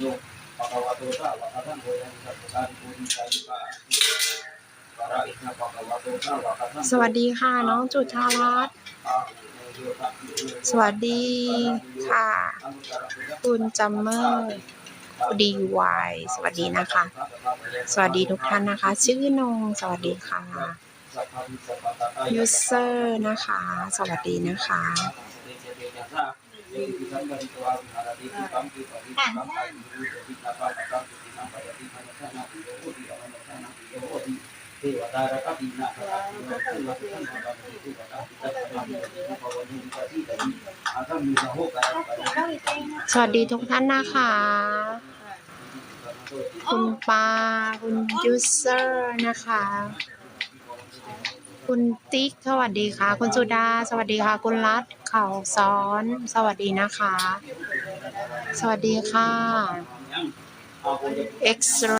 โยปะกวะโตสาวะคะทังโวยนะสัพพะการปุริสายุปาสวัสดีค่ะ น้องจุธารัตน์สวัสดีค่ะ คุณจัมเมอร์ดีวายสวัสดีนะคะ สวัสดีทุกท่านนะคะ ชื่อนงสวัสดีค่ะยูเซอร์นะคะ สวัสดีนะคะ สวัสดีทุกท่านนะคะ คุณปาคุณยูเซอร์นะคะ คุณติ๊กสวัสดีค่ะ คุณสุดา สวัสดีค่ะ คุณรัต ข่าซ้อน สวัสดีนะคะ สวัสดีค่ะ เอ็กซ์